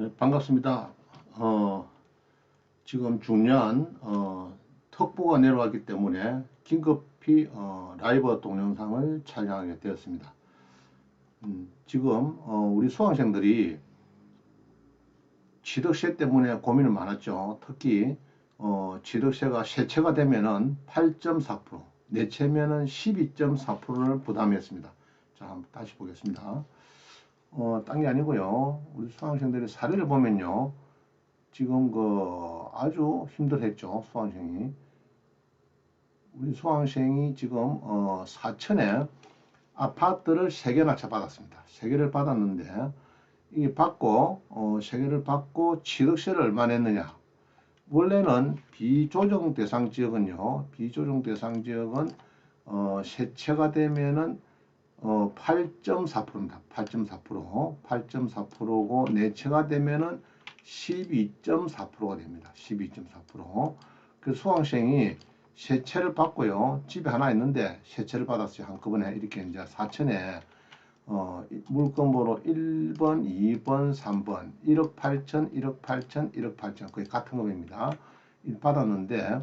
네, 반갑습니다. 어, 지금 중요한 어, 특보가 내려왔기 때문에 긴급히 어, 라이브 동영상을 촬영하게 되었습니다. 음, 지금 어, 우리 수강생들이 취득세 때문에 고민이 많았죠. 특히 어, 취득세가 세채가 되면은 8.4%, 네채면은 12.4%를 부담했습니다. 자, 한번 다시 보겠습니다. 어, 딴 게 아니고요. 우리 수강생들의 사례를 보면요. 지금 그 아주 힘들었죠. 수강생이. 우리 수강생이 지금 어, 사천에 아파트를 3개나 받았습니다. 3개를 받았는데 이 받고 어, 3개를 받고 취득세를 얼마 냈느냐. 원래는 비조정 대상 지역은요. 비조정 대상 지역은 어, 세채가 되면은 어, 8.4%입니다. 8.4%. 8.4%고 내채가 되면은 12.4%가 됩니다. 12.4%. 그 수강생이 세 채를 받고요. 집에 하나 있는데 세 채를 받았어요. 한꺼번에 이렇게 이제 4천에 어, 물건번호 1번, 2번, 3번 1억 8천, 1억 8천, 1억 8천 거의 같은 금액입니다. 받았는데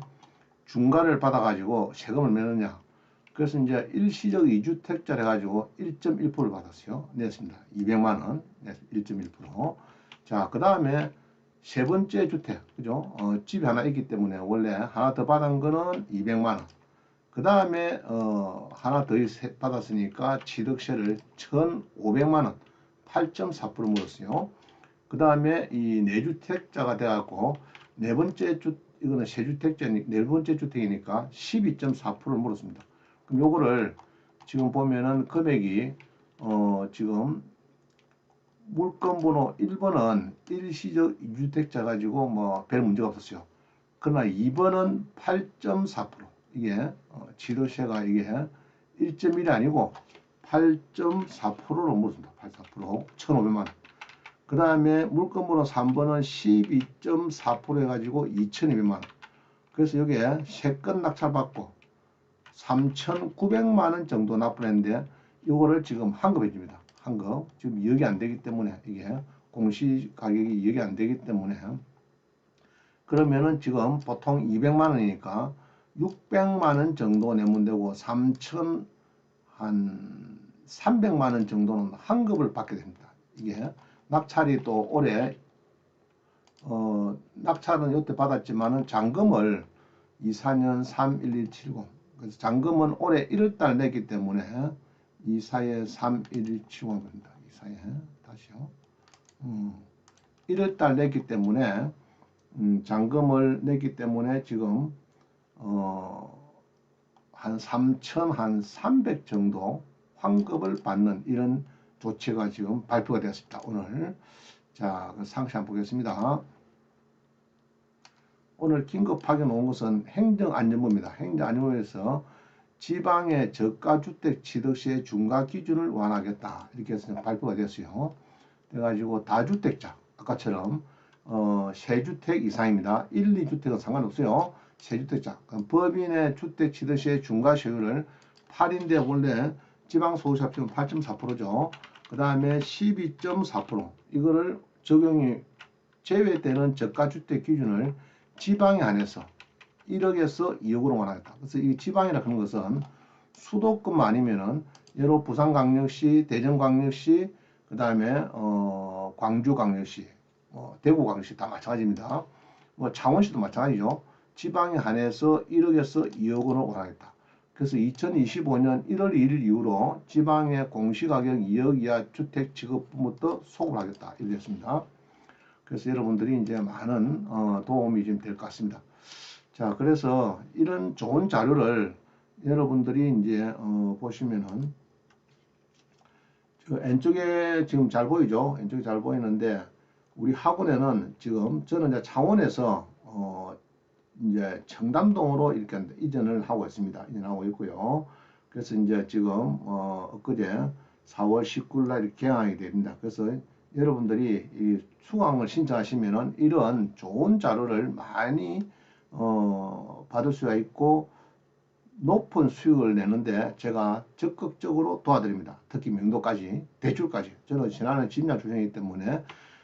중과를 받아가지고 세금을 내느냐 그래서 이제 일시적 이주택자를 해가지고 1.1%를 받았어요. 냈습니다. 200만원, 1.1%. 자, 그 다음에 세 번째 주택, 그죠? 어, 집이 하나 있기 때문에 원래 하나 더 받은 거는 200만원. 그 다음에, 어, 하나 더 받았으니까 취득세를 1,500만원, 8.4% 물었어요. 그 다음에 이 내주택자가 돼갖고 네 번째 주, 이거는 세주택자니, 네 번째 주택이니까 12.4%를 물었습니다. 그럼 요거를 지금 보면은 금액이 어 지금 물건 번호 1번은 일시적 이주택자 가지고 뭐 별 문제가 없었어요. 그러나 2번은 8.4% 이게 어, 지도세가 이게 1.1이 아니고 8.4%로 물습니다. 8.4% 1,500만 원. 그 다음에 물건 번호 3번은 12.4% 해가지고 2,200만 원. 그래서 여기에 세건 낙찰받고 3,900만 원 정도 납부했는데 이거를 지금 환급해 줍니다. 환급. 지금 이억이 안 되기 때문에 이게 공시 가격이 이억이 안 되기 때문에 그러면은 지금 보통 200만 원이니까 600만 원 정도 내면 되고 3천 한 300만 원 정도는 환급을 받게 됩니다. 이게 낙찰이 또 올해 어 낙찰은 이때 받았지만은 잔금을 24년 31170 그래서 잔금은 올해 1월달 냈기 때문에 이사에 317원 겁니다. 이사에 다시요. 음, 1월달 냈기 때문에 음, 잔금을 냈기 때문에 지금 어, 한 3천 한 300 정도 환급을 받는 이런 조치가 지금 발표가 되었습니다. 오늘 자, 그 상시 한번 보겠습니다. 오늘 긴급하게 놓은 것은 행정안전부입니다. 행정안전부에서 지방의 저가주택 취득세 중과 기준을 완화하겠다. 이렇게 해서 발표가 됐어요. 그래가지고 다주택자, 아까처럼 어, 세주택 이상입니다. 1, 2주택은 상관없어요. 세주택자. 법인의 주택 취득세 중과 세율을 8인데 원래 지방소득세합치면 8.4%죠. 그 다음에 12.4% 이거를 적용이 제외되는 저가주택 기준을 지방에 한해서 1억에서 2억으로 완화했다. 그래서 이 지방이라 하는 것은 수도권만 아니면은 예로 부산광역시, 대전광역시, 그 다음에 어, 광주광역시, 뭐 대구광역시 다 마찬가지입니다. 뭐 창원시도 마찬가지죠. 지방에 한해서 1억에서 2억으로 완화했다. 그래서 2025년 1월 1일 이후로 지방의 공시가격 2억 이하 주택 지급부터 소급을 하겠다. 이렇게 했습니다. 그래서 여러분들이 이제 많은 어, 도움이 좀 될 것 같습니다. 자, 그래서 이런 좋은 자료를 여러분들이 이제 어, 보시면은 저 왼쪽에 지금 잘 보이죠? 왼쪽에 잘 보이는데 우리 학원에는 지금 저는 이제 창원에서 어, 이제 청담동으로 이렇게 이전을 하고 있습니다. 이전하고 있고요. 그래서 이제 지금 어, 엊그제 4월 19일 날 개항이 됩니다. 그래서 여러분들이 이 수강을 신청하시면은 이런 좋은 자료를 많이 어, 받을 수가 있고 높은 수익을 내는데 제가 적극적으로 도와드립니다. 특히 명도까지, 대출까지. 저는 지난해 집냐 주생이기 때문에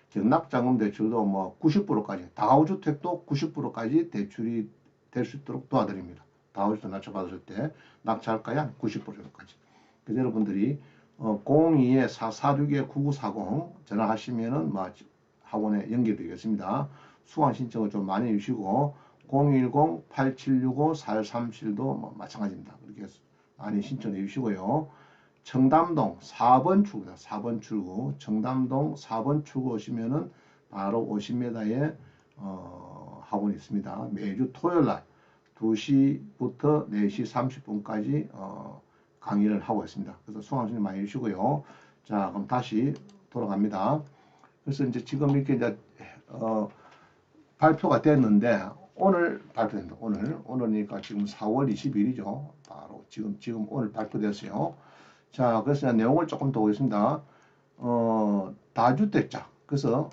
견납자금 대출도 뭐 90%까지 다가구주택도 90%까지 대출이 될 수 있도록 도와드립니다. 다가구주택 낙찰 받으실 때 낙찰가의 한 90% 정도까지. 그래서 여러분들이 어, 02에 446에 9940 전화하시면은 뭐 학원에 연결되겠습니다. 수강 신청을 좀 많이 해주시고 010-8765-4377도 뭐 마찬가지입니다. 그렇게 많이 신청해 주시고요. 청담동 4번 출구다. 4번 출구. 청담동 4번 출구 오시면은 바로 50m에 어, 학원이 있습니다. 매주 토요일 날 2시부터 4시 30분까지 어, 강의를 하고 있습니다. 그래서 수강생 많이 해주시고요. 자, 그럼 다시 돌아갑니다. 그래서 이제 지금 이렇게 이제 어, 발표가 됐는데 오늘 발표된다. 오늘 오늘이니까 지금 4월 20일이죠. 바로 지금 지금 오늘 발표됐어요. 자, 그래서 내용을 조금 더 보겠습니다. 어, 다주택자. 그래서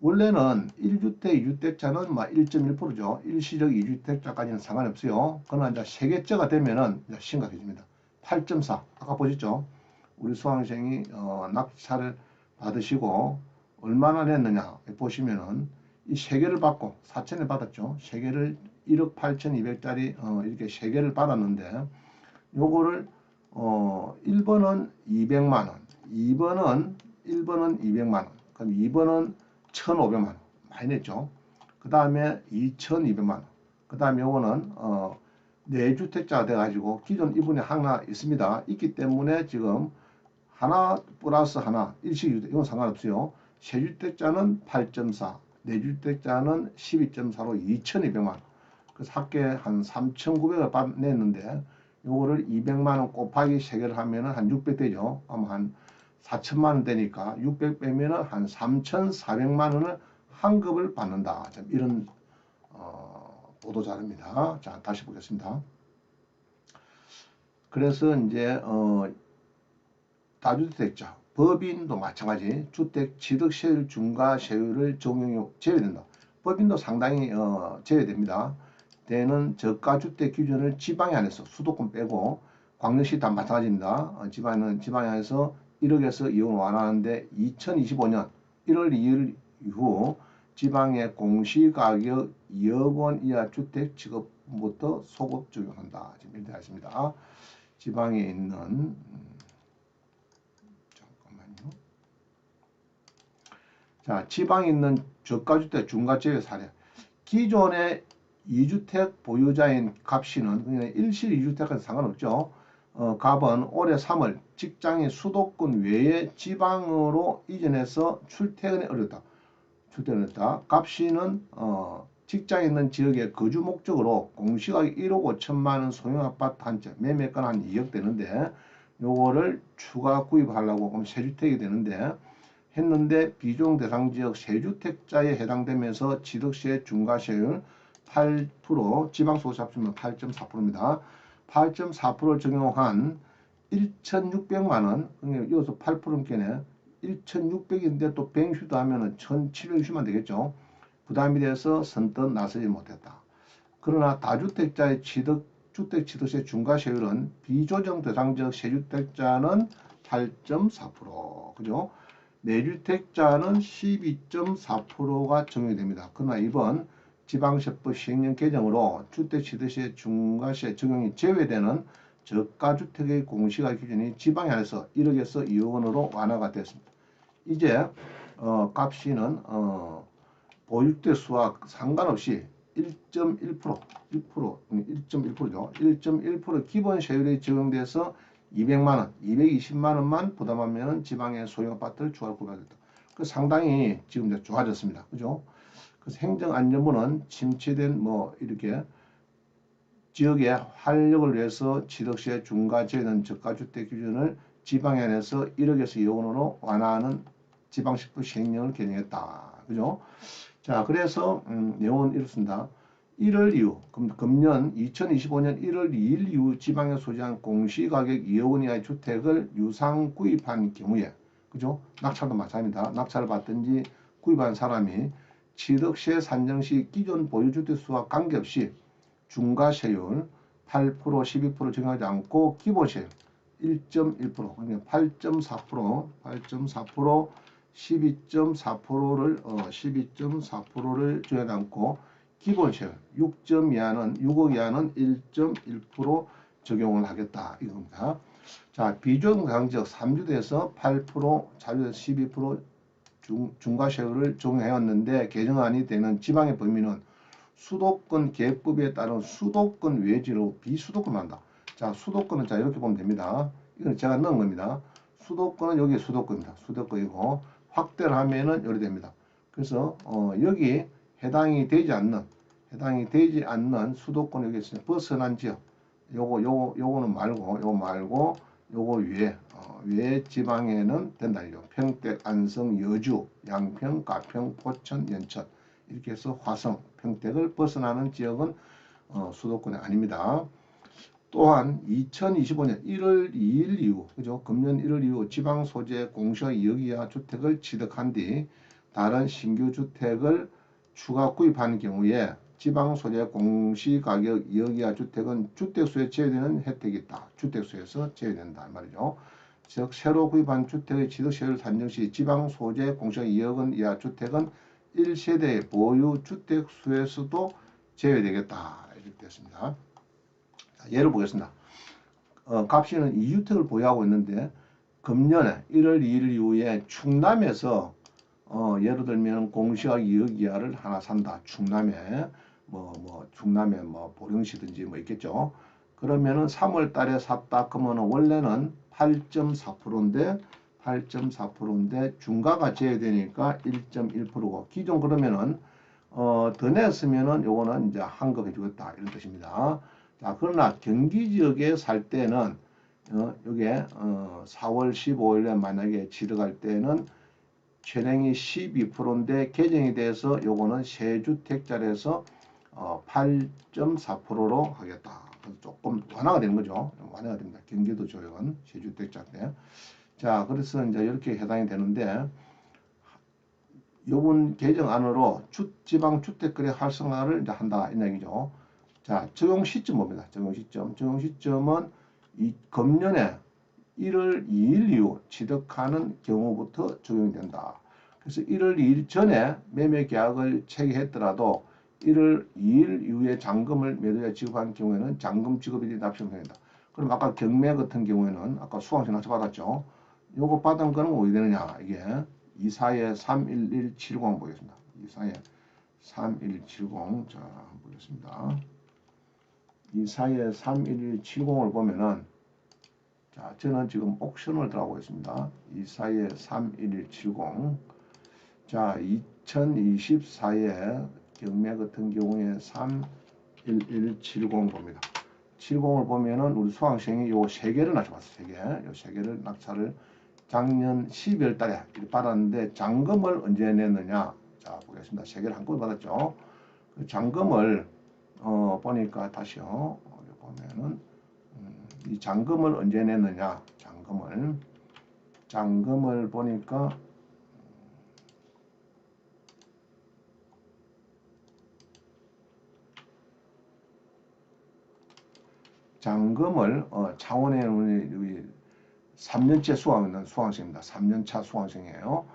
원래는 1주택, 2주택자는 막 1.1%죠. 일시적 2주택자까지는 상관없어요. 그러나 이제 세개째가 되면은 심각해집니다. 8.4. 아까 보셨죠? 우리 수강생이 어, 낙찰을 받으시고 얼마나 냈느냐 보시면은 이 세 개를 받고 4천을 받았죠. 세 개를 1억 8,200짜리 어, 이렇게 세 개를 받았는데 요거를 어 1번은 200만 원, 2번은 1번은 200만 원, 그럼 2번은 1,500만 원 많이 냈죠. 그 다음에 2,200만 원, 그 다음에 요거는 어 4주택자가 돼가지고 기존 이분이 하나 있습니다. 있기 때문에 지금 하나 플러스 하나 일시주택 이건 상관없어요. 세주택자는 8.4, 내주택자는 12.4로 2,200만 원. 그래서 합계 한 3,900을 냈는데 요거를 200만 원 곱하기 3개를 하면은 한 600 되죠. 아마 한 4천만 원 되니까 600 빼면은 한 3,400만 원을 환급을 받는다. 이런 어, 보도 자료입니다. 자, 다시 보겠습니다. 그래서 이제 어, 다주택자 법인도 마찬가지 주택 취득세율 중과세율을 적용이 제외된다. 법인도 상당히 어, 제외됩니다. 때는 저가주택 기준을 지방에 안에서 수도권 빼고 광역시 다 마찬가지입니다. 어, 지방은 지방에 안에서 1억에서 2억을 완화하는데 2025년 1월 2일 이후 지방의 공시가격 2억 원 이하 주택 취급부터 소급 적용한다. 지금 이렇게 하십니다. 지방에 있는 음, 잠깐만요. 자, 지방에 있는 저가주택 중과제외 사례. 기존의 2주택 보유자인 그냥 일실 2주택은 상관없죠. 어, 갑은 올해 3월 직장의 수도권 외에 지방으로 이전해서 출퇴근에 어렵다. 어렵다. 갑씨는 어, 직장에 있는 지역의 거주 목적으로 공시가격 1억 5천만 원 소형 아파트 한 채, 매매가는 한 2억 되는데 요거를 추가 구입하려고 그럼 세주택이 되는데 했는데 비종 대상 지역 세주택자에 해당되면서 취득세 중과세율 8% 지방소득세 합치면 8.4%입니다. 8.4%를 적용한 1,600만 원, 그러니까 이어서 8%는 깨네. 1,600인데 또 뱅슈도 하면은 1,760만 되겠죠. 부담이 돼서 선뜻 나서지 못했다. 그러나 다주택자의 취득 주택 취득세 중과세율은 비조정 대상적 세주택자는 8.4% 그죠? 내주택자는 12.4%가 적용이 됩니다. 그러나 이번 지방세법 시행령 개정으로 주택취득세 중과세 적용이 제외되는 저가주택의 공시가 기준이 지방 안에서 1억에서 2억 원으로 완화가 됐습니다. 이제 어, 값이는 어, 보유대 수와 상관없이 1.1% 1% 1.1%죠. 1.1% 기본 세율이 적용돼서 200만 원, 220만 원만 부담하면 지방의 소형 아파트를 추가로 구매하겠다. 그 상당히 지금 이제 좋아졌습니다. 그죠? 그래서 행정안전부는 침체된 뭐 이렇게 지역의 활력을 위해서 취득세 중과 제외된 저가주택 기준을 지방 안에서 1억에서 2억 원으로 완화하는 지방식부 시행령을 개정했다. 그죠? 자, 그래서 음, 내용은 이렇습니다. 1월 이후, 금, 금년 2025년 1월 2일 이후 지방에 소지한 공시가격 2억 원 이하의 주택을 유상 구입한 경우에, 그죠? 낙찰도 마찬가지입니다. 낙찰을 받든지 구입한 사람이 취득세 산정 시 기존 보유주택 수와 관계없이 중과세율 8% 12% 적용하지 않고 기본세율 1.1% 그러니까 8.4% 8.4% 12.4%를 어, 12.4%를 조여담고 기본세율 6점 이하는 6억 이하는 1.1% 적용을 하겠다 이겁니다. 자 비중 강적 3주에서 8% 자주에서 12% 중, 중과세율을 적용해왔는데 개정안이 되는 지방의 범위는 수도권 계획법에 따른 수도권 외지로 비수도권 한다. 자 수도권은 자 이렇게 보면 됩니다. 이건 제가 넣은 겁니다. 수도권은 여기 수도권입니다. 수도권이고 확대를 하면은 이렇게 됩니다. 그래서 어, 여기 해당이 되지 않는 해당이 되지 않는 수도권 여기 있으면 벗어난 지역 요거 요거 요거는 말고 요거 말고 요거 위에 어, 위에 지방에는 된다 이죠. 평택, 안성, 여주, 양평, 가평, 포천, 연천 이렇게 해서 화성, 평택을 벗어나는 지역은 어, 수도권이 아닙니다. 또한 2025년 1월 2일 이후, 그죠? 금년 1월 이후 지방 소재 공시와 2억 이하 주택을 취득한 뒤 다른 신규 주택을 추가 구입하는 경우에 지방 소재 공시 가격 2억 이하 주택은 주택수에 제외되는 혜택이 있다. 주택수에서 제외된다 말이죠. 즉 새로 구입한 주택의 취득세율 산정 시 지방 소재 공시가 2억 원 이하 주택은 1세대 보유 주택수에서도 제외되겠다. 이렇게 됐습니다. 자, 예를 보겠습니다. 어, 갑시는 2주택을 보유하고 있는데 금년에 1월 2일 이후에 충남에서 어, 예를 들면 공시가 2억 이하를 하나 산다. 충남에 뭐, 뭐, 충남에 뭐, 보령시든지 뭐 있겠죠. 그러면은 3월 달에 샀다. 그러면 원래는 8.4%인데, 8.4%인데, 중가가 제외되니까 1.1%고, 기존 그러면은, 어, 더 냈으면은 요거는 이제 환급해 주겠다. 이런 뜻입니다. 자, 그러나 경기 지역에 살 때는, 어, 요게, 어, 4월 15일에 만약에 취득할 때는 최량이 12%인데 개정이 돼서 요거는 세주택자리에서 어, 8.4%로 하겠다. 그래서 조금 완화가 되는 거죠. 완화가 됩니다. 경기도 조역은 세주택자인데. 자, 그래서 이제 이렇게 해당이 되는데 요번 개정안으로 주, 지방 주택거래 활성화를 이제 한다 이 얘기죠. 자, 적용 시점 봅니다. 적용 시점. 적용 시점은 이 금년에 1월 2일 이후 취득하는 경우부터 적용이 된다. 그래서 1월 2일 전에 매매 계약을 체결했더라도 1월 2일 이후에 잔금을 매도자 지급한 경우에는 잔금 지급이 납품됩니다. 그럼 아까 경매 같은 경우에는 아까 납치 받았죠. 요거 받은 거는 어디 되느냐 이게 24에 31170 보겠습니다. 24에 31170 자 보겠습니다. 24에 31170을 보면은 자 저는 지금 옥션을 들어가고 있습니다. 24에 31170 자 2024에 경매 같은 경우에 31170 봅니다. 70을 보면은 우리 수강생이 요 세 개를 낙찰받았어요. 세 개. 요 세 개를 낙찰을 작년 12월 달에 받았는데 잔금을 언제 냈느냐? 자, 보겠습니다. 세 개를 한꺼번에 받았죠. 그 잔금을 어, 보니까 다시요. 보면은 음, 이 잔금을 언제 냈느냐? 잔금을 잔금을 보니까 잔금을 어, 우리 3년째 수강하는 수강생입니다. 3년차 수강생이에요.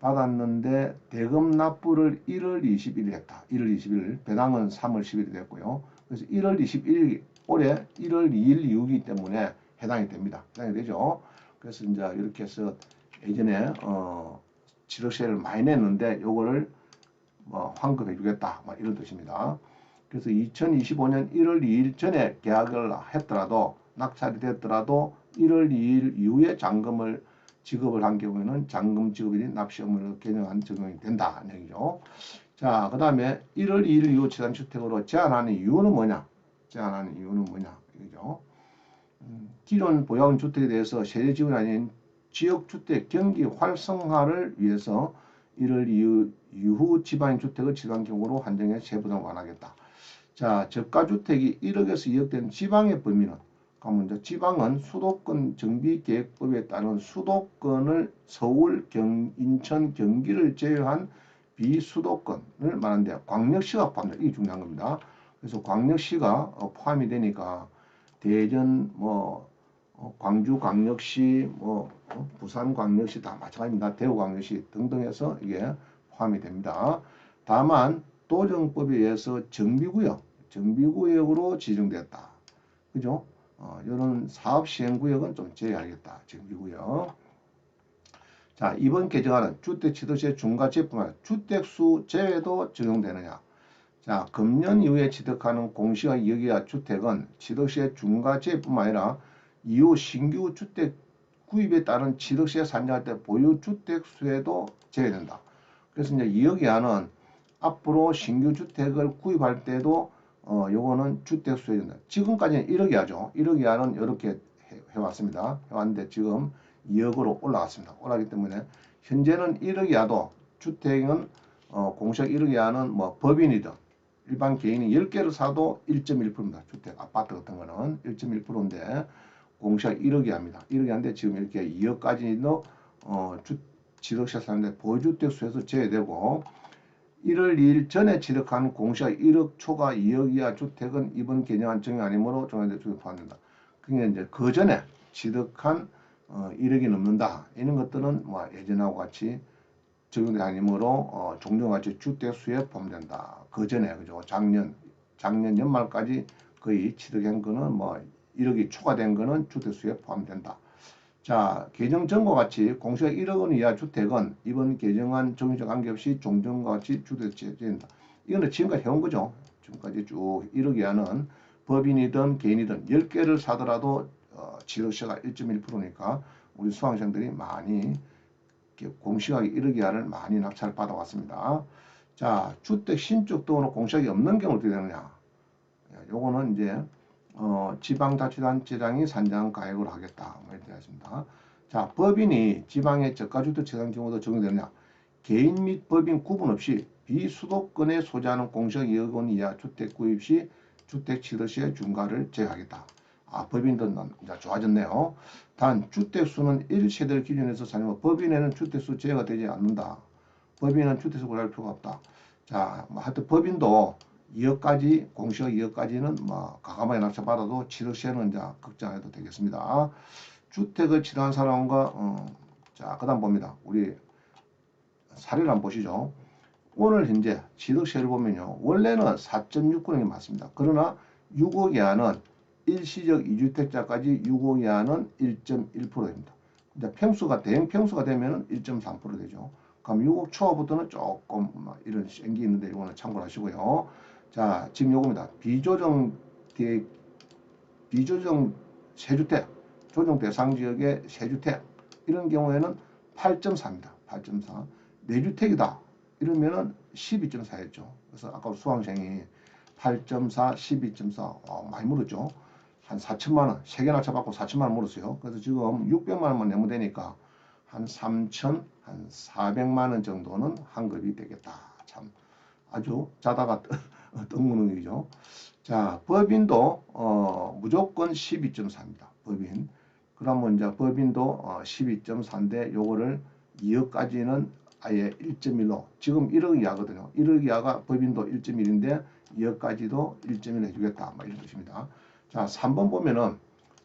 받았는데 대금 납부를 1월 20일 했다. 1월 20일 배당은 3월 10일이 됐고요. 그래서 1월 21일 올해 1월 2일 이후기 때문에 해당이 됩니다. 해당이 되죠. 그래서 이제 이렇게 해서 예전에 어, 지력세를 많이 냈는데 요거를 뭐 환급해 주겠다. 뭐 이런 뜻입니다. 그래서 2025년 1월 2일 전에 계약을 했더라도 낙찰이 됐더라도 1월 2일 이후에 잔금을 지급을 한 경우에는 잔금 지급이 납시험을 개정한 적용이 된다. 얘기죠. 자, 그 다음에 1월 2일 이후 재산주택으로 제한하는 이유는 뭐냐? 제한하는 이유는 뭐냐? 이거죠. 음, 기존 보양주택에 대해서 세대 지원이 아닌 지역주택 경기 활성화를 위해서 1월 이후, 이후 지방인 주택을 지방 경우로 한정해 세부담 완화하겠다. 자, 저가주택이 1억에서 2억 된 지방의 범위는 그러면 이제 지방은 수도권 정비계획법에 따른 수도권을 서울, 경, 인천, 경기를 제외한 비수도권을 말하는데 광역시가 포함된다. 이게 중요한 겁니다. 그래서 광역시가 어, 포함이 되니까 대전, 뭐 어, 광주 광역시, 뭐 어, 부산 광역시 다 마찬가지입니다. 대구 광역시 등등 해서 이게 포함이 됩니다. 다만 도정법에 의해서 정비구역, 정비구역으로 지정됐다. 그죠? 어, 이런 사업 시행 구역은 좀 제외하겠다. 정비구역. 자, 이번 개정안은 주택 취득세 중과세뿐만 아니라 주택수 제외도 적용되느냐. 자, 금년 이후에 취득하는 2억 이하 주택은 취득세 중과세뿐만 아니라 이후 신규 주택 구입에 따른 취득세 산정할 때 보유 주택 수에도 제외된다. 그래서 이제 2억 이하는 앞으로 신규 주택을 구입할 때도 어 요거는 주택 수에 된다. 지금까지는 1억 이하죠. 1억 이하는 이렇게 해, 해왔습니다. 해왔는데 지금 2억으로 올라갔습니다. 올라가기 때문에 현재는 1억 이하도 주택은 어 공시가 1억 이하는 뭐 법인이든 일반 개인이 10개를 사도 1.1%입니다. 주택 아파트 같은 거는 1.1%인데 공시가 1억 이하입니다. 1억 이하인데 지금 이렇게 2억까지도 어 주, 지득세 사는데 보유주택 수에서 제외되고 1월 2일 전에 취득한 공시가 1억 초과 2억 이하 주택은 이번 개정안 적용 아니므로 종합대 주택 포함된다. 그게 이제 그 전에 취득한 어, 1억이 넘는다. 이런 것들은 뭐 예전하고 같이 적용이 아니므로 어, 종전같이 주택 수에 포함된다. 그 전에 그죠? 작년 작년 연말까지 거의 취득한 거는 뭐 1억이 초과된 거는 주택 수에 포함된다. 자, 개정 전과 같이 공시가 1억 원 이하 주택은 이번 개정안 적용적 관계없이 종전과 같이 주택제한다. 이거는 지금까지 해온 거죠. 지금까지 쭉 1억 이하는 법인이든 개인이든 10개를 사더라도 어, 지도세가 1.1%니까 우리 수강생들이 많이 공시가격 1억 이하를 많이 낙찰 받아왔습니다. 자, 주택 신축 등으로 공시가격이 없는 경우 어떻게 되느냐? 요거는 이제 어, 지방자치단체장이 산정 가액으로 하겠다. 뭐 이렇게 되었습니다. 자, 법인이 지방의 저가주택 채당 경우도 적용되느냐? 개인 및 법인 구분 없이 비수도권에 소재하는 2억 원 이하 주택 구입 시 주택 취득 시의 중과를 제외하겠다. 아, 법인들은 좋아졌네요. 단 주택수는 1세대를 기준해서 사용 법인에는 주택수 제외가 되지 않는다. 법인은 주택수 고려할 필요가 없다. 자, 뭐 하여튼 법인도 2억까지 공시가 2억까지는 뭐 가감하게 낙찰받아도 취득세는 이제 걱정해도 되겠습니다. 주택을 취득한 사람과 어, 자 그다음 봅니다. 우리 사례를 한번 보시죠. 오늘 현재 취득세를 보면요. 원래는 4.6%이 맞습니다. 그러나 6억 이하는 일시적 2주택자까지 6억 이하는 1.1%입니다. 이제 평수가 대형 평수가 되면은 1.3% 되죠. 그럼 6억 초과부터는 조금 뭐 이런 생기 있는데 이거는 참고를 하시고요. 자, 지금 요겁니다. 비조정 대 비조정 세주택, 조정 대상 지역의 세주택 이런 경우에는 8.4입니다. 8.4. 내주택이다. 이러면은 12.4였죠. 그래서 아까 수강생이 8.4, 12.4 어, 많이 물었죠. 한 4천만 원, 세 개나 쳐받고 4천만 원 물었어요. 그래서 지금 600만 원만 내면 되니까 한 3천, 한 400만 원 정도는 환급이 되겠다. 참 아주 자다가 뜬무능이죠. 자, 법인도 어, 무조건 12.4입니다. 법인. 그러면 이제 법인도 어, 12.4인데 요거를 2억까지는 아예 1.1로 지금 1억 이하거든요. 1억 이하가 법인도 1.1인데 2억까지도 1.1 해주겠다. 뭐 이런 뜻입니다. 자, 3번 보면은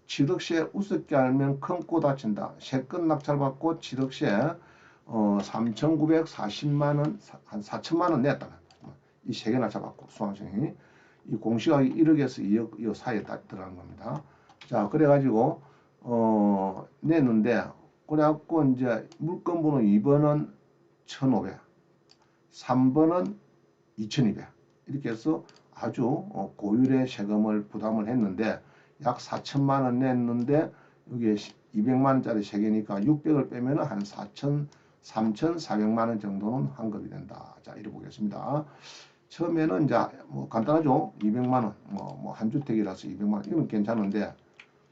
취득세 우습게 알면 큰 꼬 다친다. 세건 낙찰받고 취득세 어, 3,940만 원, 한 4천만 원 냈다. 이 세개 낙찰받고 수강생이 이 공시가격이 1억에서 2억, 2억 사이에 들어가는 겁니다. 자, 그래가지고 어, 냈는데 그래갖고 이제 물건 번호 2번은 1,500, 3번은 2,200 이렇게 해서 아주 어, 고율의 세금을 부담을 했는데 약 4천만 원 냈는데 여기에 200만 원짜리 세개니까 600을 빼면 한 4천 3,400만 원 정도는 환급이 된다. 자, 이래 보겠습니다. 처음에는 이제 뭐 간단하죠. 200만 원, 뭐, 뭐 한 주택이라서 200만 원, 이건 괜찮은데,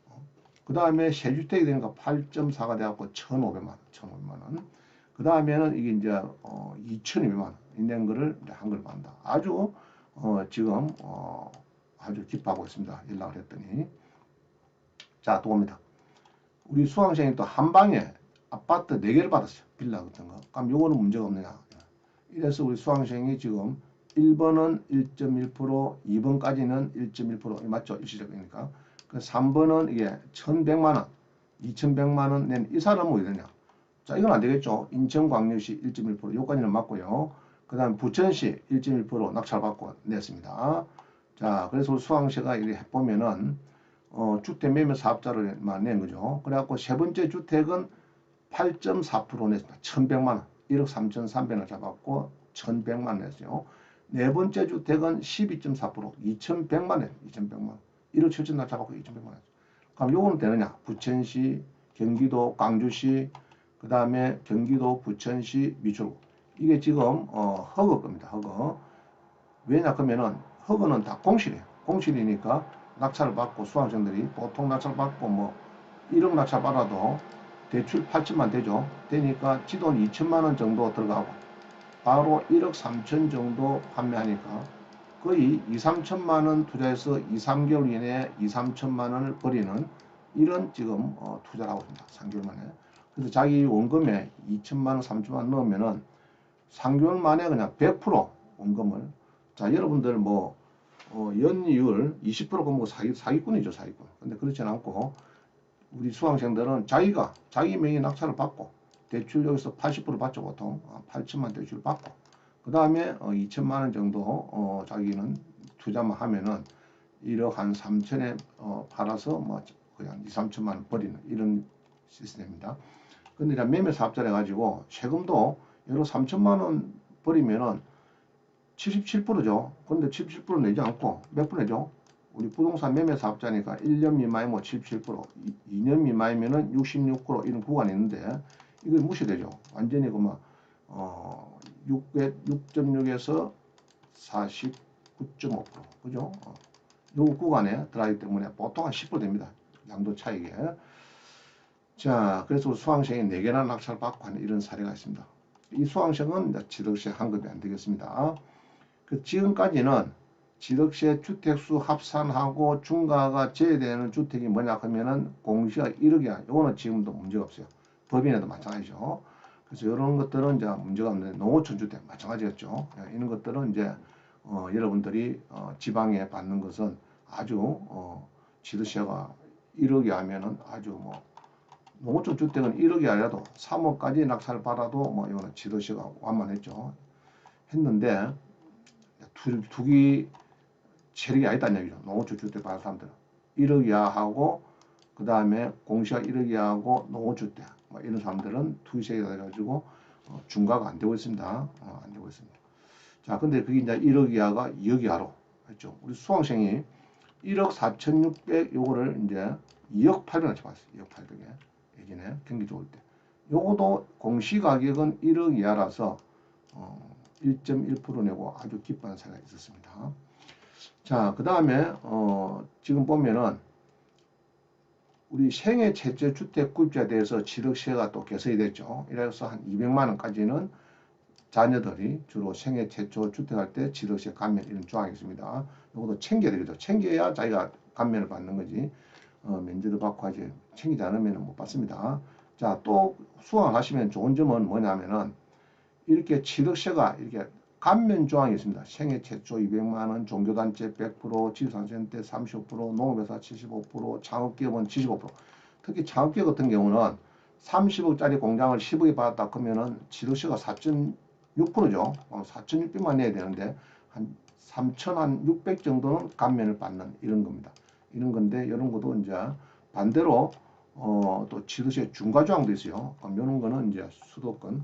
어, 그 다음에 세 주택이 되니까 8.4가 돼갖고 1,500만 원, 1,500만 원. 그 다음에는 이게 이제 어, 2,200만 원, 있는 거를 이제 한걸 받는다. 아주 어, 지금 어, 아주 기뻐하고 있습니다. 연락을 했더니. 자, 또 옵니다. 우리 수강생이 또 한 방에 아파트 4개를 받았어요. 빌라 같은 거. 그럼 요거는 문제가 없느냐. 이래서 우리 수강생이 지금 1번은 1.1%, 2번까지는 1.1% 맞죠? 일시적이니까. 그 3번은 이게 1100만 원, 2,100만 원 낸 이 사람은 뭐 이러냐? 자, 이건 안 되겠죠. 인천 광역시 1.1% 요건이는 맞고요. 그 다음 부천시 1.1% 낙찰받고 냈습니다. 자, 그래서 수강시가 이렇게 해 보면은 어, 주택 매매 사업자를만 낸 거죠. 그래갖고 세 번째 주택은 8.4% 냈습니다. 1,100만 원, 1억 3,300을 잡았고 1,100만 원 냈어요. 네 번째 주택은 12.4% 2,100만 원, 2,100만 원, 1억 7천 원 잡았고 2,100만 원. 그럼 요거는 되느냐? 부천시, 경기도, 광주시, 그 다음에 경기도, 부천시, 미추홀. 이게 지금 어, 허거 겁니다. 허거. 왜냐 그러면은 허거는 다 공실이에요. 공실이니까 낙찰을 받고 수강생들이 보통 낙찰 받고 뭐 1억 낙찰 받아도 대출 8천만 되죠. 되니까 지돈 2천만 원 정도 들어가고 바로 1억 3천 정도 판매하니까 거의 2, 3천만 원 투자해서 2, 3개월 이내에 2, 3천만 원을 버리는 이런 지금 어, 투자를 하고 있습니다. 3개월 만에. 그래서 자기 원금에 2천만 원, 3천만 원 넣으면은 3개월 만에 그냥 100% 원금을 자 여러분들 뭐 어, 연이율 20%가 뭐 사기, 사기꾼이죠 사기꾼 근데 그렇지는 않고 우리 수강생들은 자기가 자기 명의 낙찰을 받고 대출 여기서 80% 받죠 보통 아, 8천만 대출 받고 그 다음에 어, 2천만 원 정도 어, 자기는 투자만 하면은 1억 한 3천에 어, 팔아서 뭐 그냥 2, 3천만 원 버리는 이런 시스템입니다. 근데 이제 매매 사업자를 해가지고 세금도 예로 3천만 원 버리면은 77%죠. 근데 77% 내지 않고 몇 프로 내죠? 우리 부동산 매매 사업자니까 1년 미만이면 뭐 77%, 2년 미만이면은 66% 이런 구간이 있는데 이거 무시되죠. 완전히 그만 어 600, 6.6에서 49.5% 그죠? 어, 요 구간에 들어가기 때문에 보통 한 10% 됩니다. 양도 차이게. 자, 그래서 수강생이 4개나 낙찰 받고 하는 이런 사례가 있습니다. 이 수강생은 지득세 환급이 안 되겠습니다. 그 지금까지는 지득세 주택수 합산하고 중가가 제외되는 주택이 뭐냐 하면은 공시가 1억이야. 이거는 지금도 문제가 없어요. 법인에도 마찬가지죠. 그래서 이런 것들은 이제 문제가 없는데 농어촌 주택 마찬가지였죠. 예, 이런 것들은 이제 어, 여러분들이 어, 지방에 받는 것은 아주 어, 지득세가 1억이 하면은 아주 뭐 농어촌 주택은 1억이 아니라도 3억까지 낙찰을 받아도 뭐 이거는 지도시가 완만했죠. 했는데 두, 두기 체력이 아니다는 얘기죠. 농어촌 주택 받은 사람들은 1억 이하하고 그 다음에 공시가 1억 이하하고 농어주택 뭐 이런 사람들은 투기세가 돼가지고 어, 중과가 안 되고 있습니다. 어, 안 되고 있습니다. 자, 근데 그게 이제 1억 이하가 2억 이하로 했죠. 우리 수강생이 1억 4,600 요거를 이제 2억 800을 잡았어요. 2억 800에. 예전에 경기 좋을 때. 요것도 공시 가격은 1억 이하라서 어, 1.1% 내고 아주 기쁜 사례가 있었습니다. 자, 그 다음에 어, 지금 보면은 우리 생애 최저 주택 구입자에 대해서 지력세가 또 개선이 됐죠. 이래서 한 200만 원까지는 자녀들이 주로 생애 최초 주택할 때 지력세 감면 이런 조항이 있습니다. 이것도 챙겨야 되겠죠. 챙겨야 자기가 감면을 받는 거지. 어, 면제도 받고 하지 챙기지 않으면 못 받습니다. 자, 또 수강하시면 좋은 점은 뭐냐면은 이렇게 취득세가 이렇게 감면 조항이 있습니다. 생애 최초 200만 원, 종교단체 100%, 지산센터 35%, 농업회사 75%, 창업기업은 75%. 특히 창업기업 같은 경우는 30억짜리 공장을 10억에 받았다 그러면은 취득세가 4.6%죠. 어, 4.600만 내야 되는데 한 3,600 정도는 감면을 받는 이런 겁니다. 이런 건데 이런 것도 이제 반대로 어, 또 취득세 중과 조항도 있어요. 그럼 이런 거는 이제 수도권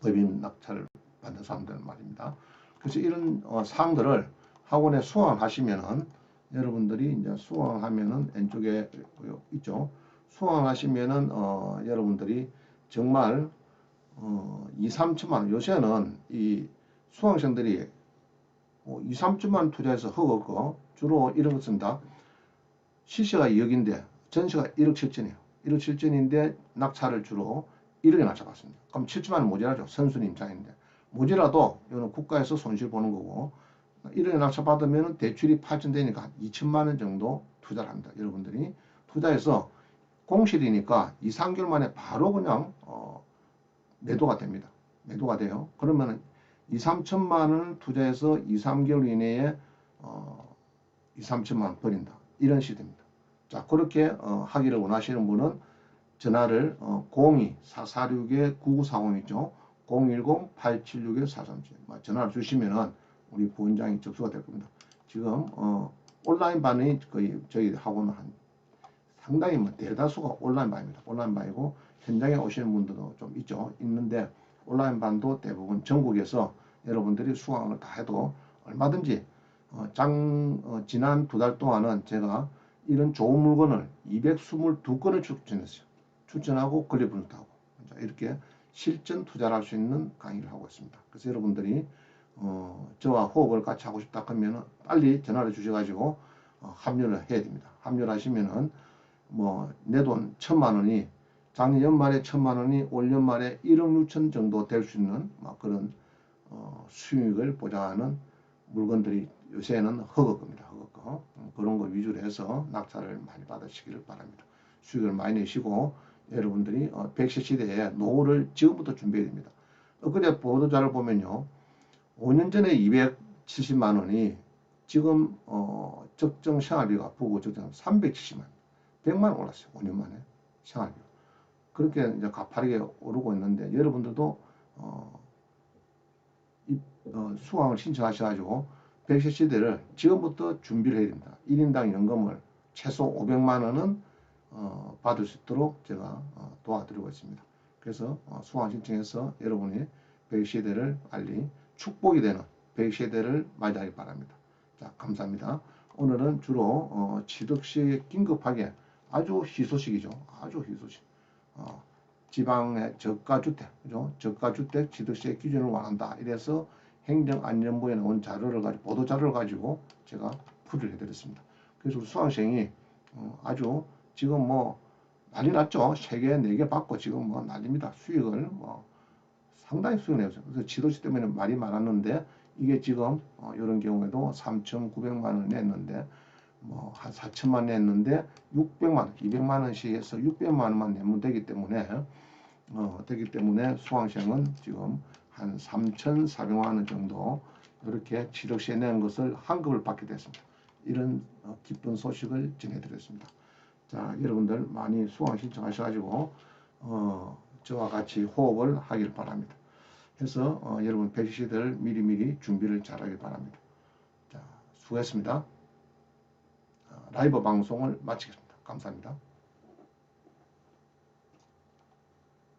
법인 낙찰을 받는 사람들 말입니다. 그래서 이런 어, 사항들을 학원에 수강하시면은 여러분들이 이제 수강하면은 왼쪽에 있죠. 수강하시면은 어, 여러분들이 정말 어, 2, 3천만 원 요새는 이 수강생들이 뭐 2, 3천만 원 투자해서 허겁고 주로 이런 거 쓴다. 시세가 2억인데 전세가 1억 7천이에요. 1억 7천인데 낙찰을 주로 1억에 낙찰받습니다. 그럼 7천만 원 모자라죠. 선순위 입장인데. 모자라도 이거는 국가에서 손실 보는 거고 1억에 낙찰받으면 대출이 8천 되니까 2천만 원 정도 투자를 합니다. 여러분들이 투자해서 공실이니까 2, 3개월 만에 바로 그냥 어, 매도가 됩니다. 매도가 돼요. 그러면은 2, 3천만 원을 투자해서 2, 3개월 이내에 어, 2, 3천만 원 버린다. 이런 시대입니다. 자, 그렇게 어, 하기를 원하시는 분은 전화를 어, 02-446-9940 있죠. 010-876-437 전화를 주시면은 우리 부원장이 접수가 될 겁니다. 지금 어, 온라인 반이 거의 저희 학원은 한 상당히 뭐 대다수가 온라인 반입니다. 온라인 반이고 현장에 오시는 분들도 좀 있죠. 있는데 온라인 반도 대부분 전국에서 여러분들이 수강을 다 해도 얼마든지 어, 장 어, 지난 두 달 동안은 제가 이런 좋은 물건을 222건을 추천했어요. 추천하고 권리분석도 하고 이렇게 실전 투자를 할 수 있는 강의를 하고 있습니다. 그래서 여러분들이 어, 저와 호흡을 같이 하고 싶다 하면 빨리 전화를 주셔가지고 어, 합류를 해야 됩니다. 합류를 하시면은 뭐 내 돈 천만 원이 작년 연말에 천만 원이 올 연말에 1억 6천 정도 될 수 있는 막 그런 어, 수익을 보장하는 물건들이 요새는 허거겁니다. 허거 음, 그런 거 위주로 해서 낙찰을 많이 받으시기를 바랍니다. 수익을 많이 내시고 여러분들이 어, 백세 시대에 노후를 지금부터 준비해야 됩니다. 엊그제 보도자를 보면요. 5년 전에 270만 원이 지금 어, 적정 생활비가 부고 적정 370만 100만 원 올랐어요. 5년 만에 생활비. 그렇게 이제 가파르게 오르고 있는데 여러분들도 어, 이, 어, 수강을 신청하셔가지고 백세 시대를 지금부터 준비를 해야 됩니다. 1인당 연금을 최소 500만 원은 어, 받을 수 있도록 제가 어, 도와드리고 있습니다. 그래서 어, 수강 신청해서 여러분이 백시대를 빨리 축복이 되는 백시대를 맞이하기 바랍니다. 자, 감사합니다. 오늘은 주로 어, 취득시 긴급하게 아주 희소식이죠. 아주 희소식. 어, 지방의 저가주택, 그죠? 저가주택 취득세 기준을 완한다. 이래서 행정안전부에 나온 자료를 가지고 보도 자료를 가지고 제가 풀이를 해드렸습니다. 그래서 수강생이 어, 아주 지금 뭐 난리 났죠. 세 개, 네 개 받고 지금 뭐 난립니다. 수익을 뭐 상당히 수익을 내었어요. 그래서 지도시 때문에 말이 많았는데 이게 지금 어, 이런 경우에도 3,900만 원 냈는데 뭐 한 4천만 냈는데 600만 원, 200만 원씩 해서 600만 원만 내면 되기 때문에 어, 되기 때문에 수강생은 지금 한 3,400만 원 정도 이렇게 지력시에 낸 것을 환급을 받게 됐습니다. 이런 어, 기쁜 소식을 전해드렸습니다. 자, 여러분들 많이 수강 신청하셔가지고 어, 저와 같이 호흡을 하길 바랍니다. 해서 어, 여러분 백시들 미리미리 준비를 잘 하길 바랍니다. 자, 수고했습니다. 어, 라이브 방송을 마치겠습니다. 감사합니다.